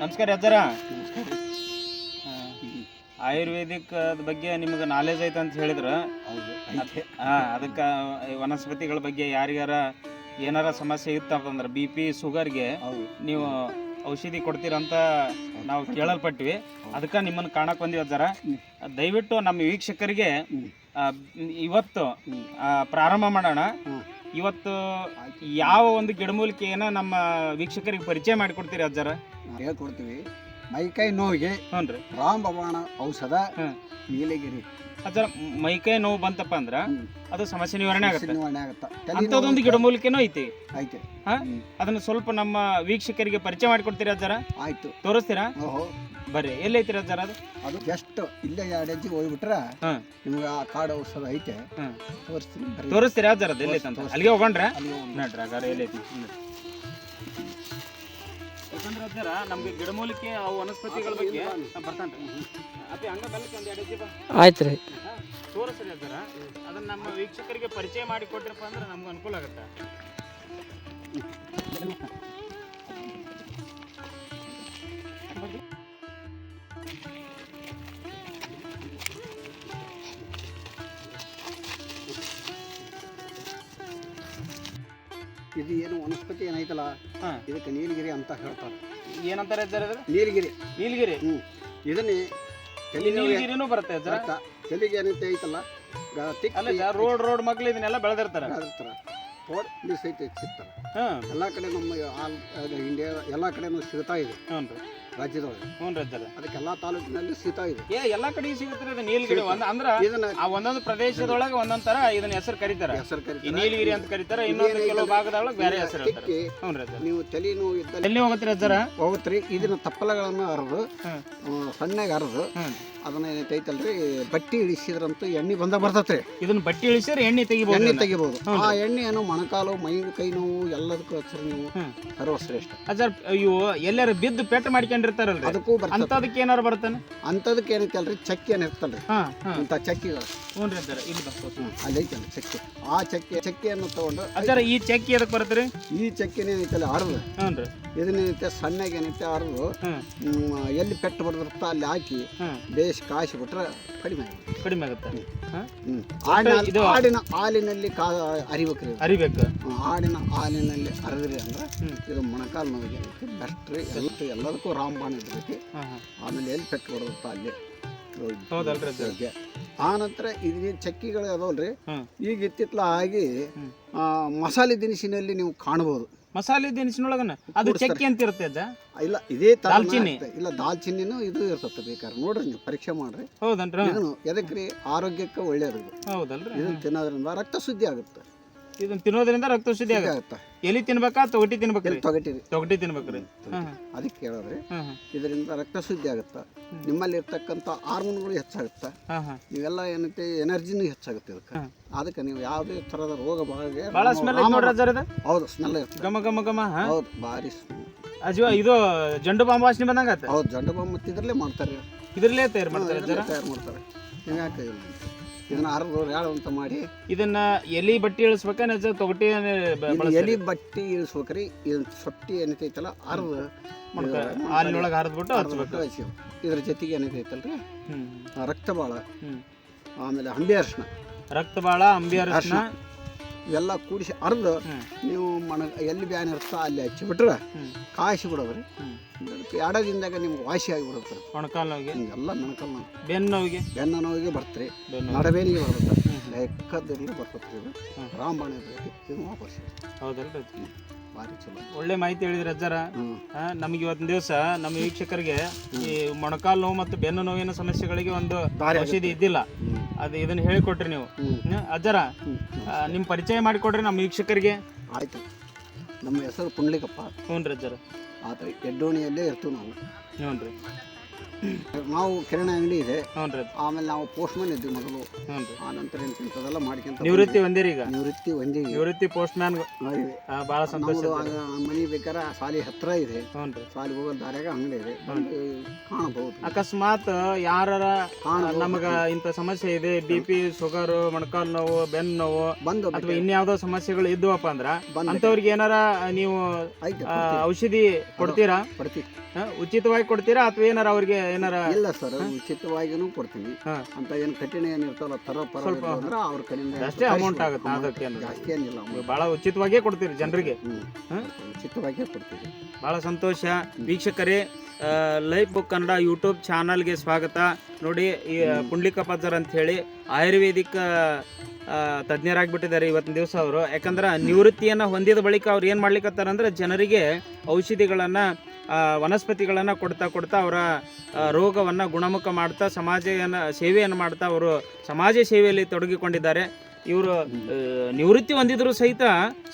ನಮಸ್ಕಾರ ಅಜ್ಜರ. ಆಯುರ್ವೇದಿಕ್ ಬಗ್ಗೆ ನಿಮ್ಗೆ ನಾಲೆಜ್ ಐತೆ ಅಂತ ಹೇಳಿದ್ರು. ಹಾ ಅದಕ್ಕೆ ವನಸ್ಪತಿಗಳ ಬಗ್ಗೆ ಯಾರಿಗಾರ ಏನಾರ ಸಮಸ್ಯೆ ಇತ್ತಂತಂದ್ರೆ ಬಿ ಪಿ ಶುಗರ್ಗೆ ನೀವು ಔಷಧಿ ಕೊಡ್ತೀರಂತ ನಾವು ಕೇಳಲ್ಪಟ್ವಿ. ಅದಕ್ಕೆ ನಿಮ್ಮನ್ನು ಕಾಣಕ್ ಬಂದಿವಿ ಅಜ್ಜರ. ದಯವಿಟ್ಟು ನಮ್ಮ ವೀಕ್ಷಕರಿಗೆ ಇವತ್ತು ಪ್ರಾರಂಭ ಮಾಡೋಣ. ಇವತ್ತು ಯಾವ ಒಂದು ಗಿಡಮೂಲಿಕೆಯನ್ನ ನಮ್ಮ ವೀಕ್ಷಕರಿಗೆ ಪರಿಚಯ ಮಾಡಿಕೊಡ್ತೀರಿ ಅಜ್ಜರ? ಹೇಳ್ಕೊಡ್ತೀವಿ. ಮೈಕೈ ನೋವಿಗೆ ಹ್ಞೂ ರೀ. ರಾಮಬಾಣ ಔಷಧ. ನೀಲಗಿರಿ. ಅಜ್ಜರ ಮೈಕೈ ನೋವು ಬಂತಪ್ಪ ಅಂದ್ರೆ ಅದು ಸಮಸ್ಯೆ ನಿವಾರಣೆ ಆಗುತ್ತೆ. ನಿವಾರಣೆ ಆಗುತ್ತೆ. ಅಂಥದ್ದೊಂದು ಗಿಡಮೂಲಿಕೆನೂ ಐತಿ. ಐತೆ ಹಾಂ? ಅದನ್ನು ಅದನ್ನ ಸ್ವಲ್ಪ ನಮ್ಮ ವೀಕ್ಷಕರಿಗೆ ಪರಿಚಯ ಮಾಡಿಕೊಡ್ತೀರಾ ಅಜ್ಜರ? ಆಯ್ತು. ತೋರಿಸ್ತೀರಾ? ಓಹೋ. ಬರ್ರಿ ಎಲ್ಲೈತಿರ ಸರ್ ಅದು? ಅದು ಜಸ್ಟ್ ಇಲ್ಲೇ ಎರಡು ಹೆಜ್ಜೆ ಹೋಗ್ಬಿಟ್ರೆ ಹಾಂ. ನಿಮ್ಗೆ ಆ ಕಾಡು ಔಷಧ ಐತೆ. ತೋರಿಸ್ತೀನಿ ಬರ್ರಿ. ತೋರಿಸ್ತೀರಾ ಅಜ್ಜರ ಅದು ಎಲ್ಲೈತೆ ಅಂತ? ಅಲ್ಲಿಗೆ ಹೋಗೋಣ್ರ? ಅಲ್ಲಿ ಹೋಗೋಣ. ನೋಡ್ರಿ ಹಾಗಾದ್ರೆ ಎಲ್ಲೈತಿ ಹ್ಮ್. ಯಾಕಂದ್ರೆ ಅಜ್ಜರ ನಮ್ಗೆ ಗಿಡಮೂಲಿಕೆ ಆ ವನಸ್ಪತಿಗಳ ಬಗ್ಗೆ ಬರ್ತಾನ್ರಿ. ಅದೇ ಹಂಗ ಬೆಲ್ಲಕ್ಕೆ ಒಂದು ಎರಡು ಹೆಜ್ಜೆ ಬಾ. ಆಯ್ತು ರೀ. ಹಾ, ತೋರಿಸ್ರಿ ಅಜ್ಜರ ಅದನ್ನ ನಮ್ಮ ವೀಕ್ಷಕರಿಗೆ ಪರಿಚಯ ಮಾಡಿ ಕೊಟ್ರಪ್ಪ ಅಂದ್ರೆ ನಮ್ಗೆ ಅನುಕೂಲ ಆಗುತ್ತೆ. ಇದು ಏನು ವನಸ್ಪತಿ ಏನೈತಲ್ಲ ಹಾ. ಇದಕ್ಕೆ ನೀಲಗಿರಿ ಅಂತ ಹೇಳ್ತಾರೆ. ಏನಂತಾರೆ ಅದ್ರ ನೀಲಗಿರಿ. ನೀಲಗಿರಿ? ಹ್ಞೂ ಇದನ್ನೇ ತಲೆ ನೀಲಗಿರಿನೂ ಬರುತ್ತೆ ಬರ್ತಾ ತಲೆಗೆ ಏನೈತೆ ಐತಲ್ಲ ಗ- ಅಲ್ಲ ರೋಡ್ ರೋಡ್ ಮಕ್ಳು ಇದನ್ನೆಲ್ಲ ಬೆಳೆದಿರ್ತಾರೆ. ಬೆಳೆದಿರ್ತಾರ. ತೋಡ್ ಮಿಸ್ ಐತೆ ಸಿಗ್ತಾರೆ ಹಾಂ. ಎಲ್ಲ ಕಡೆ ನಮ್ಮ ಆಲ್ ಇಂಡಿಯಾ ಎಲ್ಲ ಕಡೆನೂ ಸಿಗ್ತಾ ಇದೆ. ಹ್ಞೂ ರೀ ರಾಜ್ಯದೊಳಗೆ ಹ್ಞೂ ರೀ ಅದಕ್ಕೆಲ್ಲ ತಾಲೂಕಿನಲ್ಲಿ ಸಿಗ್ತಾ ಇದೆ. ಏ ಎಲ್ಲಾ ಕಡೆ ಸಿಗುತ್ತೆ ಅದು ನೀಲಗಿರಿ? ಒಂದ್ ಅಂದ್ರ ಇದನ್ನ ಆ ಒಂದೊಂದು ಪ್ರದೇಶದೊಳಗೆ ಒಂದೊಂದ್ ತರ ಇದನ್ನ ಹೆಸರು ಕರೀತಾರೆ. ಹೆಸರು ಈ ನೀಲಗಿರಿ ಅಂತ ಕರೀತಾರೆ ಇನ್ನೊಂದು ಕೆಲವು ಭಾಗದೊಳಗೆ ಬೇರೆ ಹೆಸರು ಹೇಳ್ತಾರ ತಿಕ್ಕಿ ಹ್ಞೂ ರೀ ನೀವು ತಲೆ ನೋವು ಇದ್ದಲ್ಲಿ ಎಲ್ಲಿ ಹೋಗತ್ತೀರಿ ಅಜ್ಜರ? ಹೋಗುತ್ರಿ ಇದನ್ನ ತಪ್ಪಲಗಳನ್ನು ಅರದು. ಸಣ್ಣಗೆ ಅರದು ಅದನ್ನ ಏನೈತೆ ಐತಲ್ರಿ? ಬಟ್ಟಿ ಇಳಿಸಿದ್ರಂತೂ ಎಣ್ಣೆ ಬಂದ ಬರ್ತೈತ್ರಿ. ಇದನ್ನ ಬಟ್ಟಿ ಇಳಿಸಿದ್ರೆ ಎಣ್ಣೆ ತೆಗಿಬಹುದು ಎಣ್ಣೆ ತೆಗಿಬಹುದು ಆ ಎಣ್ಣೆಯನ್ನು ಮೊಣಕಾಲು ಮೈ ಕೈ ನೋವು ಎಲ್ಲದಕ್ಕೂ ಹಚ್ಚಿರಿ ನೀವು. ಸರ್ವಶ್ರೇಷ್ಠ. ಸರ್ ಇವು ಎಲ್ಲಾರು ಬಿದ್ದು ಪೆಟ್ಟು ಮಾಡ್ಕೊಂಡಿರ್ತಾರಲ್ಲ ಅದಕ್ಕೂ ಬರ್ತದೆ. ಅಂತದಕ್ಕೆ ಏನಾರು ಬರ್ತಾನೆ? ಅಂತದಕ್ಕೆ ಏನೈತೆ ಅಲ್ರಿ? ಚಕ್ಕಿ ಏನು ಇರ್ತಲ್ರಿ? ಇಂಥ ಚಕ್ಕಿಗಳು. ಹ್ಞೂ ರೀ ಅಜ್ಜರ ಇಲ್ಲಿ ಬರ್ಬೋದು ಅಲ್ಲಿ ಐತಲ್ಲ ಚಕ್ಕಿ. ಆ ಚಕ್ಕಿ ಚಕ್ಕಿಯನ್ನು ತಗೊಂಡು ಅಜ್ಜರ ಈ ಚಕ್ಕಿ ಎದಕ್ ರೀ ಈ ಚಕ್ಕಿನೇ ಏನೈತಲ್ಲ ಅರ್ದು ಹ್ಞೂ ರೀ. ಇದನ್ನೇನೈತೆ ಸಣ್ಣಗೆ ಏನೈತೆ ಅರ್ದು ಎಲ್ಲಿ ಪೆಟ್ಟು ಬಡ್ದಿರ್ತ ಅಲ್ಲಿ ಹಾಕಿ ಹ್ಮ್ ಬೇಸ್ ಕಾಯಿಸಿ ಬಿಟ್ರೆ ಕಡಿಮೆ ಆಗುತ್ತೆ. ಕಡಿಮೆ ಆಗುತ್ತೆ. ಹಾ? ಹ್ಮ್. ಆಡಿನ ಇದು- ಆಡಿನ ಹಾಲಿನಲ್ಲಿ ಕಾ ಅರಿಬೇಕ್ರಿ ರೀ ಅರಿಬೇಕು. ಹ್ಮ್, ಆಡಿನ ಹಾಲಿನಲ್ಲಿ ಅರದ್ರಿ ಅಂದ್ರೆ ಹ್ಮ್. ಇದು ಮೊಣಕಾಲು ನೋವಿಗೆ ಬೆಸ್ಟ್ ರೀ. ಎಲ್ಲ ಎಲ್ಲದಕ್ಕೂ ರಾಮಬಾಣ ಇದ್ರಿ ಹಾ ಹಾ ಆಮೇಲೆ ಎಲ್ಲಿ ಪೆಟ್ಟು ಬಡ್ದಿರ್ತ ಅಲ್ಲಿ. ಹೌದಲ್ರಿ ಅದು? ಬಗ್ಗೆ. ಆ ನಂತರ ಇದು ಚಕ್ಕಿಗಳು ಅದಾವಲ್ರಿ. ಈಗ ಇತ್ತಿತ್ತಲ ಆಗಿ ಆ, ಮಸಾಲೆ ದಿನಸಿನಲ್ಲಿ ನೀವು ಕಾಣಬಹುದು ಮಸಾಲೆ ದಿನಸಿನೊಳಗನ ಅದು ಚಕ್ಕಿ ಅಂತ ಇರುತ್ತೆ ಅಜ್ಜ ಇಲ್ಲ ಇದೇ ತರ ದಾಲ್ಚಿನ್ನಿ? ಇಲ್ಲ ದಾಲ್ಚಿನ್ನಿನೂ ಇದು ಇರ್ತದೆ ಬೇಕಾದ್ರೆ. ನೋಡ್ರಿ ನೀವು ಪರೀಕ್ಷೆ ಮಾಡ್ರಿ. ಹೌದನ್ರಿ ಇದನ್ನು ಎದಕ್ರಿ? ಆರೋಗ್ಯಕ್ಕೆ ಒಳ್ಳೇದು ಇದು. ಹೌದಲ್ರಿ ಇದನ್ನ ತಿನ್ನೋದ್ರಿಂದ ರಕ್ತ ಶುದ್ಧಿ ಆಗುತ್ತೆ. ಇದನ್ನ ತಿನ್ನೋದ್ರಿಂದ ರಕ್ತ ಶುದ್ಧಿ ಆಗುತ್ತೆ. ಎಲ್ಲಿ ಎಲಿ ತಿನ್ಬೇಕಾ ತೊಗಟಿ ತಿನ್ಬೇಕ್ರಿ. ತೊಗಟಿ. ತೊಗಟಿ ತಿನ್ಬೇಕ್ರಿ ಅದಕ್ಕೆ ಕೇಳೋದ್ರಿ ಇದರಿಂದ ರಕ್ತ ಶುದ್ಧಿ ಆಗುತ್ತೆ? ನಿಮ್ಮಲ್ಲಿ ಇರ್ತಕ್ಕಂಥ ಹಾರ್ಮೋನ್ಗಳು ಹೆಚ್ಚಾಗುತ್ತೆ? ಇವೆಲ್ಲ ಏನೈತೆ? ಎನರ್ಜಿನೂ ಹೆಚ್ಚಾಗುತ್ತೆ ಇದಕ್ಕೆ. ಅದಕ್ಕೆ ನೀವು ಯಾವುದೇ ಥರದ ರೋಗ ಇದು ಹೌದು ಸ್ಮೆಲ್ ಗಮ ಗಮ ಗಮ ಹೌದು ಭಾರಿ. ಅಜ್ಜ ಇದು ಜಂಡು ಬಾಂಬ್ ವಾಸನೆ ಬಂದಂಗ ಹೌದು ಜಂಡು ಬಾಂಬ್ ಮತ್ತೆ ಇದ್ರಲ್ಲೇ ಮಾಡ್ತಾರೆ. ಇದ್ರಲ್ಲೇ ತಯಾರು ಮಾಡ್ತಾರೆ ತಯಾರು ಮಾಡ್ತಾರೆ. ನೀವು ಯಾಕೆ. ಇದನ್ನ ಅರ್ದು ಯಾಳು ಅಂತ ಮಾಡಿ ಇದನ್ನ ಎಲಿ ಬಟ್ಟಿ ಇಳಿಸ್ಬೇಕಾ ನಿಜ ತೊಗಟಿ ಎಲಿ ಬಟ್ಟಿ ಇಳಿಸ್ಬೇಕ್ರಿ. ಇದನ್ನ ಸೊಟ್ಟಿ ಏನೈತೈತಲ್ಲ ಅರ್ದು ಹಾಲಿನೊಳಗೆ ಹರಿದ್ಬಿಟ್ಟು ಹಚ್ಬೇಕು ಇದ್ರ ಜೊತೆಗೆ ಏನೈತೈತಲ್ರಿ ರಕ್ತಬಾಳ. ಹ್ಮ್. ಆಮೇಲೆ ಅಂಬಿ ಅರ್ಶಿನ ರಕ್ತ ಬಾಳ ಅಂಬಿ ಅರಶಿನ ಇವೆಲ್ಲ ಕೂಡಿಸಿ ಅರ್ದು ನೀವು ಮಣ ಎಲ್ಲಿ ಬ್ಯಾನ್ ಇರುತ್ತೋ ಅಲ್ಲಿ ಹಚ್ಚಿಬಿಟ್ರೆ ಕಾಯಿಸಿ ಬಿಡೋದ್ರಿ. ಹ್ಮ್. ಎರಡದಿಂದಾಗ ನಿಮ್ಗೆ ವಾಸಿ ಆಗಿಬಿಡುತ್ತೆ ಮೊಣಕಾಲ್ ನೋವಿಗೆ? ಹಿಂಗೆಲ್ಲ ಮೊಣಕಲ್ ಬೆನ್ನು ನೋವಿಗೆ? ಬೆನ್ನ ನೋವಿಗೆ ಬರ್ತೀರಿ. ನಡಬೇನಿಗೆ ಬರ್ತದೆ ಲೆಕ್ಕದಲ್ಲಿ ಬರ್ತದೆ ಇದು. ರಾಮಬಾಣ ಇದು ವಾಪಸ್ ಹೌದಲ್ಲ? ಭಾರಿ ಚಲೋ. ಒಳ್ಳೆ ಮಾಹಿತಿ ಹೇಳಿದ್ರಿ ಅಜ್ಜರ. ನಮಗೆ ಇವತ್ತಿನ ದಿವಸ ನಮ್ಮ ವೀಕ್ಷಕರಿಗೆ ಈ ಮೊಣಕಾಲು ನೋವು ಮತ್ತು ಬೆನ್ನು ನೋವಿನ ಸಮಸ್ಯೆಗಳಿಗೆ ಒಂದು ಔಷಧಿ ಇದ್ದಿಲ್ಲ. ಅದು ಇದನ್ನ ಹೇಳಿಕೊಟ್ರಿ ನೀವು. ಅಜ್ಜರ ಆ, ಪರಿಚಯ ಮಾಡಿಕೊಡ್ರಿ ನಮ್ಮ ವೀಕ್ಷಕರಿಗೆ. ಆಯ್ತು. ನಮ್ಮ ಹೆಸರು ಪುಂಡ್ಲಿಕಪ್ಪ. ಹ್ಞೂ ರೀ ಅಜ್ಜರ. ಆತ ಎಡ್ಡೋಣಿಯಲ್ಲೇ ಇರ್ತೀವಿ ನಾವು. ಹ್ಞೂ ರೀ ನಾವು ಕಿರಣ ಅಂಗಡಿ ಇದೆ. ಹ್ಞೂ ರೀ ಆಮೇಲೆ ನಾವು ಪೋಸ್ಟ್ಮನ್ ಇದ್ವಿ ಮೊದಲು. ಹ್ಞೂ ರೀ ಆ ನಂತರ ಇಂಥದ್ದೆಲ್ಲ ಮಾಡ್ಕೊಂತ ನಿವೃತ್ತಿ ಒಂದೇ ಈಗ? ನಿವೃತ್ತಿ ಒಂದೇ ನಿವೃತ್ತಿ ಪೋಸ್ಟ್ ಮ್ಯಾನ್ ಭಾಳ ಸಂತೋಷ ಆಗ ಮನೆ ಬೇಕಾರ ಸಾಲಿ ಹತ್ರ ಇದೆ. ಹ್ಞೂ ರೀ ಸಾಲಿ ಹೋಗೋ ದಾರ್ಯಾಗ ಅಂಗಡಿ ಇದೆ. ಕಾಣಬಹುದು. ಅಕಸ್ಮಾತ್ ಯಾರ ನಮಗೆ ಇಂಥ ಸಮಸ್ಯೆ ಇದೆ ಬಿ ಪಿ ಶುಗರ್ ಮೊಣಕಾಲು ನೋವು ಬೆನ್ನು ನೋವು ಬಂದು ಅಥವಾ ಇನ್ಯಾವುದೋ ಸಮಸ್ಯೆಗಳು ಇದ್ವಪ್ಪ ಅಂದ್ರ ಅಂತವ್ರಿಗೆ ಏನಾರ ನೀವು ಔಷಧಿ ಕೊಡ್ತೀರಾ? ಕೊಡ್ತೀವಿ. ಉಚಿತವಾಗಿ ಕೊಡ್ತೀರಾ ಅಥವಾ ಏನಾರ ಅವ್ರಿಗೆ ಏನಾರ ಇಲ್ಲ ಸರ್ ಉಚಿತವಾಗಿನೂ ಕೊಡ್ತೀನಿ ಹಾ. ಅಂತ ಏನು ಕಠಿಣ ಏನಿರ್ತಾವಲ್ಲ ತರ ಪರ ಸ್ವಲ್ಪ ಅಂದ್ರೆ ಅವ್ರ ಕಡೆಯಿಂದ ಅಷ್ಟೇ ಅಮೌಂಟ್ ಆಗುತ್ತೆ, ಅದಕ್ಕೆ? ಜಾಸ್ತಿ ಏನಿಲ್ಲ. ಬಹಳ ಉಚಿತವಾಗಿ ಕೊಡ್ತೀರಿ ಜನರಿಗೆ ಹಾಂ? ಉಚಿತವಾಗಿಯೇ ಕೊಡ್ತೀವಿ ಬಹಳ ಸಂತೋಷ ವೀಕ್ಷಕರೇ ಲೈಫ್ ಬುಕ್ ಕನ್ನಡ ಯೂಟ್ಯೂಬ್ ಚಾನಲ್ಗೆ ಸ್ವಾಗತ ನೋಡಿ ಈ ಪುಂಡ್ಲಿಕ ಪಜ್ಜರ್ ಅಂತ ಹೇಳಿ ಆಯುರ್ವೇದಿಕ್ ತಜ್ಞರಾಗಿಬಿಟ್ಟಿದ್ದಾರೆ ತಜ್ಞರಾಗ್ಬಿಟ್ಟಿದ್ದಾರೆ ಇವತ್ತಿನ ದಿವಸ ಅವರು ಯಾಕಂದ್ರೆ ನಿವೃತ್ತಿಯನ್ನು ಹೊಂದಿದ ಬಳಿಕ ಅವ್ರು ಏನು ಮಾಡ್ಲಿಕ್ಕತ್ತಾರಂದ್ರೆ ಜನರಿಗೆ ಔಷಧಿಗಳನ್ನು ವನಸ್ಪತಿಗಳನ್ನು ಕೊಡ್ತಾ ಕೊಡ್ತಾ ಅವರ ರೋಗವನ್ನು ಗುಣಮುಖ ಮಾಡ್ತಾ ಸಮಾಜನ ಸೇವೆಯನ್ನು ಮಾಡ್ತಾ ಅವರು ಸಮಾಜ ಸೇವೆಯಲ್ಲಿ ತೊಡಗಿಕೊಂಡಿದ್ದಾರೆ. ಇವರು ನಿವೃತ್ತಿ ಹೊಂದಿದ್ರು ಸಹಿತ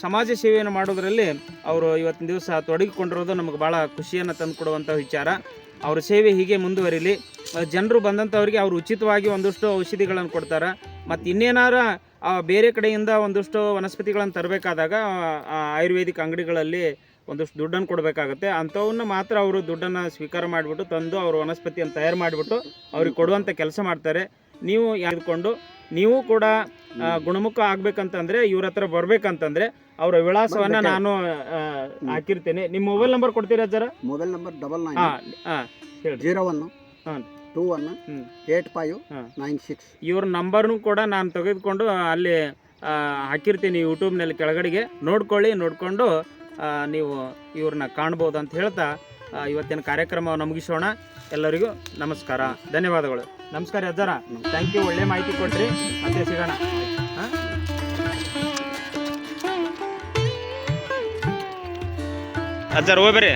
ಸಮಾಜ ಸೇವೆಯನ್ನು ಮಾಡೋದರಲ್ಲಿ ಅವರು ಇವತ್ತಿನ ದಿವಸ ತೊಡಗಿಕೊಂಡಿರೋದು ನಮಗೆ ಭಾಳ ಖುಷಿಯನ್ನು ತಂದುಕೊಡುವಂಥ ವಿಚಾರ. ಅವ್ರ ಸೇವೆ ಹೀಗೆ ಮುಂದುವರಿಲಿ. ಜನರು ಬಂದಂಥವ್ರಿಗೆ ಅವರು ಉಚಿತವಾಗಿ ಒಂದಷ್ಟು ಔಷಧಿಗಳನ್ನು ಕೊಡ್ತಾರೆ. ಮತ್ತು ಇನ್ನೇನಾರ ಬೇರೆ ಕಡೆಯಿಂದ ಒಂದಷ್ಟು ವನಸ್ಪತಿಗಳನ್ನು ತರಬೇಕಾದಾಗ ಆಯುರ್ವೇದಿಕ್ ಅಂಗಡಿಗಳಲ್ಲಿ ಒಂದಷ್ಟು ದುಡ್ಡನ್ನು ಕೊಡಬೇಕಾಗುತ್ತೆ. ಅಂಥವನ್ನ ಮಾತ್ರ ಅವರು ದುಡ್ಡನ್ನು ಸ್ವೀಕಾರ ಮಾಡಿಬಿಟ್ಟು ತಂದು ಅವರು ವನಸ್ಪತಿಯನ್ನು ತಯಾರು ಮಾಡಿಬಿಟ್ಟು ಅವ್ರಿಗೆ ಕೊಡುವಂಥ ಕೆಲಸ ಮಾಡ್ತಾರೆ. ನೀವು ಯಾವ್ದುಕೊಂಡು ನೀವು ಕೂಡ ಗುಣಮುಖ ಆಗ್ಬೇಕಂತಂದ್ರೆ ಇವ್ರ ಹತ್ರ ಬರ್ಬೇಕಂತಂದ್ರೆ ಅವರ ವಿಳಾಸವನ್ನ ನಾನು ಹಾಕಿರ್ತೇನೆ. ನಿಮ್ಮ ಮೊಬೈಲ್ ನಂಬರ್ ಕೊಡ್ತೀರಾ ಜರ? ಮೊಬೈಲ್ ನಂಬರ್ ಡಬಲ್ ನೈನ್ ಹಾ ಹಾ ಹೇಳಿ. ಜೀರೋ ಒನ್ ಹಾಂ. Two one. ಏಟ್ ಫೈವ್ ಹಾ. Nine six. ಇವ್ರ ನಂಬರ್ನು ಕೂಡ ನಾನು ತೆಗೆದುಕೊಂಡು ಅಲ್ಲಿ ಹಾಕಿರ್ತೀನಿ ಯೂಟ್ಯೂಬ್ನಲ್ಲಿ ಕೆಳಗಡೆಗೆ. ನೋಡ್ಕೊಳ್ಳಿ ನೋಡಿಕೊಂಡು ನೀವು ಇವ್ರನ್ನ ಕಾಣ್ಬೋದು ಅಂತ ಹೇಳ್ತಾ ಇವತ್ತಿನ ಕಾರ್ಯಕ್ರಮವನ್ನು ಮುಗಿಸೋಣ. ಎಲ್ಲರಿಗೂ ನಮಸ್ಕಾರ. ಧನ್ಯವಾದಗಳು. ನಮಸ್ಕಾರ ಅಜ್ಜಾರ. ಥ್ಯಾಂಕ್ ಯು ಒಳ್ಳೆ ಮಾಹಿತಿ ಕೊಟ್ರಿ. ಮತ್ತೆ ಸಿಗೋಣ. ಅಜ್ಜರ್ ಹೋಗ್ಬರ್ರಿ